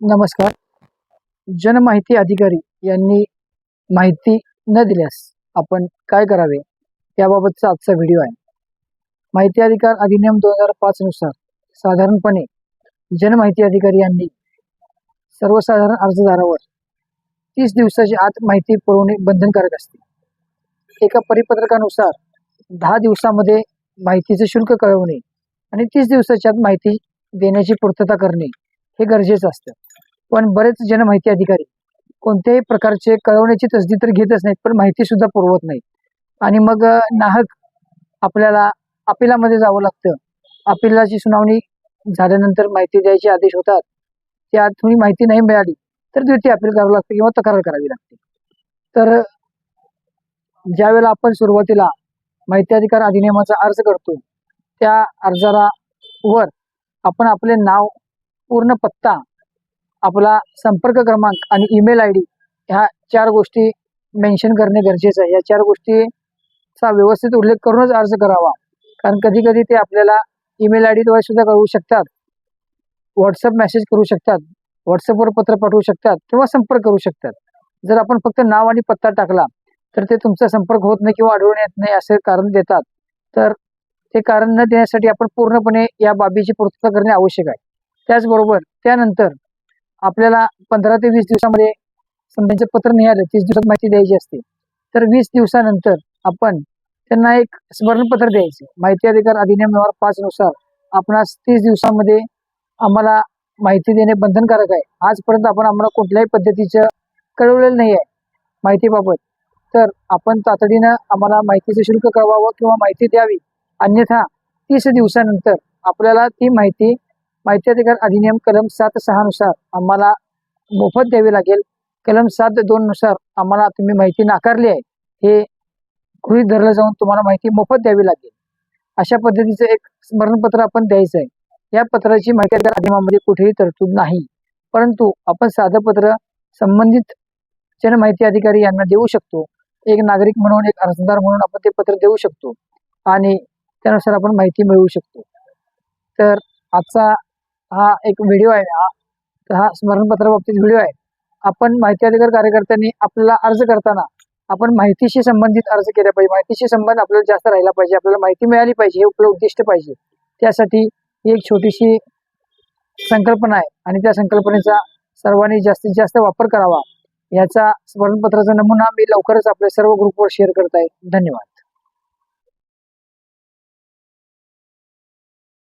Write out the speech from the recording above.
नमस्कार. जनमाहिती अधिकारी यांनी माहिती न दिल्यास आपण काय करावे याबाबतचा आजचा व्हिडिओ आहे. माहिती अधिकार अधिनियम दोन हजार पाचनुसार साधारणपणे जनमाहिती अधिकारी यांनी सर्वसाधारण अर्जदारावर तीस दिवसाच्या आत माहिती पुरवणे बंधनकारक असते. एका परिपत्रकानुसार दहा दिवसामध्ये माहितीचे शुल्क कळवणे आणि तीस दिवसाच्या आत माहिती देण्याची पूर्तता करणे हे गरजेचं असतं. पण बरेच जन माहिती अधिकारी कोणत्याही प्रकारचे कळवण्याची तसदी तर घेतच नाहीत पण माहिती सुद्धा पुरवत नाहीत. आणि मग नाहक आपल्याला अपिलामध्ये जावं लागतं. अपिलाची सुनावणी झाल्यानंतर माहिती द्यायचे आदेश होतात. त्या थोडी माहिती नाही मिळाली तर द्वितीय अपील करावं लागतं किंवा तक्रार करावी लागते. तर ज्यावेळेला आपण सुरुवातीला माहिती अधिकार अधिनियमाचा अर्ज करतो त्या अर्जाला वर आपण आपले नाव पूर्ण पत्ता आपला संपर्क क्रमांक आणि ईमेल आय डी ह्या चार गोष्टी मेन्शन करणे गरजेचं आहे. या चार गोष्टीचा व्यवस्थित उल्लेख करूनच अर्ज करावा. कारण कधी कधी ते आपल्याला ईमेल आय डीद्वारे सुद्धा कळवू शकतात. व्हॉट्सअप मेसेज करू शकतात. व्हॉट्सअपवर पत्र पाठवू शकतात किंवा संपर्क करू शकतात. जर आपण फक्त नाव आणि पत्ता टाकला तर ते तुमचा संपर्क होत नाही किंवा आढळून येत नाही असे कारण देतात. तर ते कारण न देण्यासाठी आपण पूर्णपणे या बाबीची पूर्तता करणे आवश्यक आहे. त्याचबरोबर त्यानंतर आपल्याला पंधरा ते वीस दिवसामध्ये समजा पत्र नाही आलं तीस दिवसात माहिती द्यायची असते. तर वीस दिवसानंतर आपण त्यांना एक स्मरणपत्र द्यायचे. माहिती अधिकार अधिनियम नंबर पाच नुसार आपणास तीस दिवसामध्ये आम्हाला माहिती देणे बंधनकारक आहे. आजपर्यंत आपण आम्हाला कुठल्याही पद्धतीचं कळवलेलं नाही आहे माहितीबाबत. तर आपण तातडीनं आम्हाला माहितीचं शुल्क कळवावं किंवा माहिती द्यावी. अन्यथा तीस दिवसानंतर आपल्याला ती माहिती माहिती अधिकार अधिनियम कलम सात सहा नुसार आम्हाला मोफत द्यावी लागेल. कलम सात दोन नुसार आम्हाला तुम्ही माहिती नाकारली आहे. हे गृहीत धरलं जाऊन तुम्हाला माहिती मोफत द्यावी लागेल. अशा पद्धतीचं एक स्मरणपत्र आपण द्यायचं आहे. या पत्राची माहिती अधिकार अधिनियमामध्ये कुठेही तरतूद नाही. परंतु आपण साधं पत्र संबंधित जनमाहिती अधिकारी यांना देऊ शकतो. एक नागरिक म्हणून एक अर्जदार म्हणून आपण ते पत्र देऊ शकतो. आणि त्यानुसार आपण माहिती मिळवू शकतो. तर आजचा हा एक व्हिडिओ आहे. हा तर हा स्मरणपत्रा बाबतीत व्हिडिओ आहे. आपण माहिती अधिकार कार्यकर्त्यांनी आपला अर्ज करताना आपण माहितीशी संबंधित अर्ज केला पाहिजे. माहितीशी संबंध आपल्याला जास्त राहिला पाहिजे. आपल्याला माहिती मिळाली पाहिजे. हे आपलं उद्दिष्ट पाहिजे. त्यासाठी ही एक छोटीशी संकल्पना आहे आणि त्या संकल्पनेचा सर्वांनी जास्तीत जास्त वापर करावा. याचा स्मरणपत्राचा नमुना मी लवकरच आपल्या सर्व ग्रुपवर शेअर करत आहे. धन्यवाद.